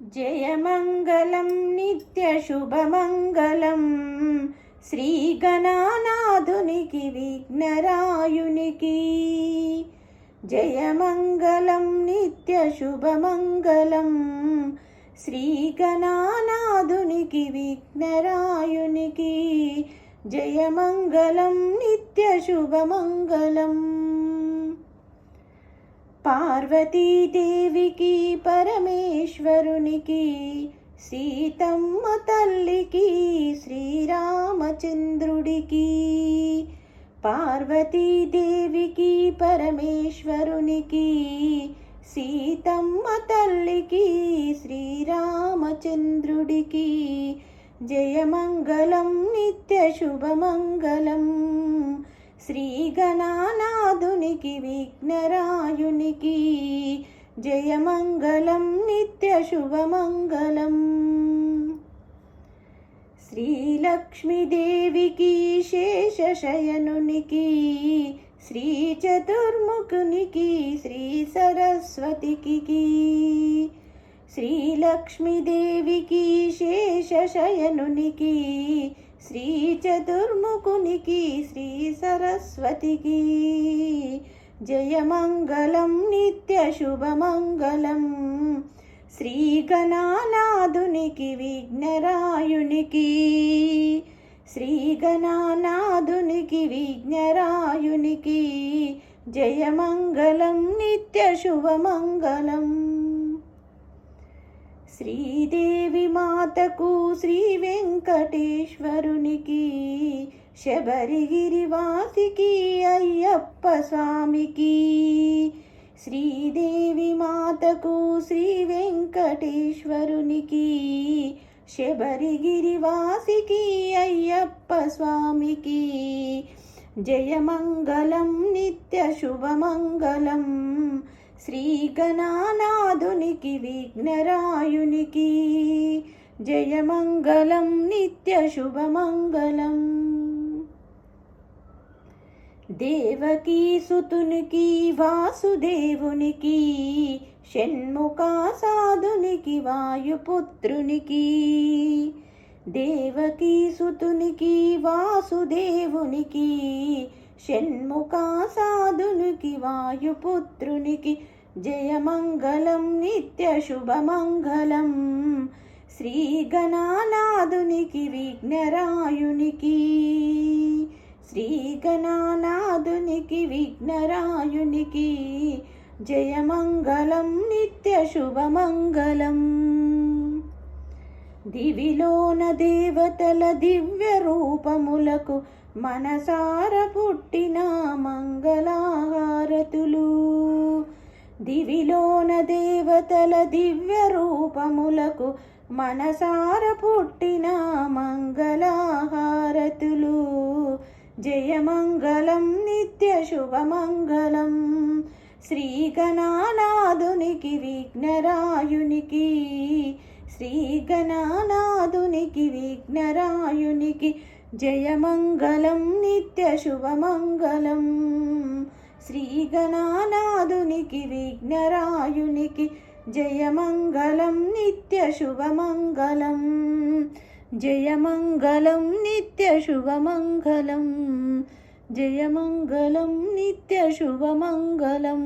జయమంగళం నిత్యశుభమంగళం శ్రీగణానాథునికి విఘ్నరాయునికి జయమంగళం నిత్యశుభమంగళం శ్రీగణానాథునికి విఘ్నరాయునికి జయమంగళం నిత్యశుభమంగళం పార్వతీదేవికి పరమే పరమేశ్వరునికి సీతమ్మ తల్లికి శ్రీరామచంద్రుడికి పార్వతీదేవికి పరమేశ్వరునికి సీతమ్మ తల్లికి శ్రీరామచంద్రుడికి. జయమంగళం నిత్యశుభమంగళం శ్రీగణానాథునికి విఘ్నరాయునికి జయమంగళం నిత్యశుభమంగళం. శ్రీలక్ష్మీదేవికి శేషశయనునికి శ్రీ చతుర్ముఖునికి శ్రీ సరస్వతికి శ్రీలక్ష్మీదేవికి శేషశయనునికి శ్రీ చతుర్ముఖునికి శ్రీ సరస్వతికి జయమంగళం నిత్యశుభమంగళం. శ్రీగణానాథునికి విఘ్నరాయునికి. శ్రీగణానాథునికి విఘ్నరాయునికి జయమంగళం నిత్యశుభమంగళం శ్రీదేవి మాతకు శ్రీ వెంకటేశ్వరునికి శబరిగిరివాసికి అయ్యప్ప స్వామికి. శ్రీదేవి మాతకు శ్రీ వెంకటేశ్వరునికి శబరిగిరివాసికి అయ్యప్ప స్వామికి. జయమంగళం శ్రీ శ్రీగణానాథునికి విఘ్నరాయునికి. జయమంగళం నిత్యశుభమంగళం దేవకీ సుతునికి వాసుదేవునికి షణ్ముఖా సాధునికి వాయుపుత్రునికి. దేవకీ సుతునికి వాసుదేవునికి షణ్ముఖా సాధునికి వాయుపుత్రునికి జయమంగళం నిత్యశుభమంగళం శ్రీగణానాథునికి విఘ్నరాయునికి. శ్రీగణానాథునికి విఘ్నరాయునికి జయమంగళం నిత్యశుభమంగళం దివిలోన దేవతల దివ్య రూపములకు మనసార పుట్టిన మంగళహారతులు. దివిలోన దేవతల దివ్య రూపములకు మనసార పుట్టిన మంగళహారతులు జయమంగళం నిత్యశుభమంగళం శ్రీగణానాథునికి విఘ్నరాయునికి శ్రీగణానాథునికి విఘ్నరాయునికి జయమంగళం నిత్యశుభమంగళం శ్రీగణానాథునికి విఘ్నరాయునికి జయమంగళం నిత్యశుభమంగళం జయమంగళం నిత్యశుభమంగళం జయమంగళం నిత్యశుభమంగళం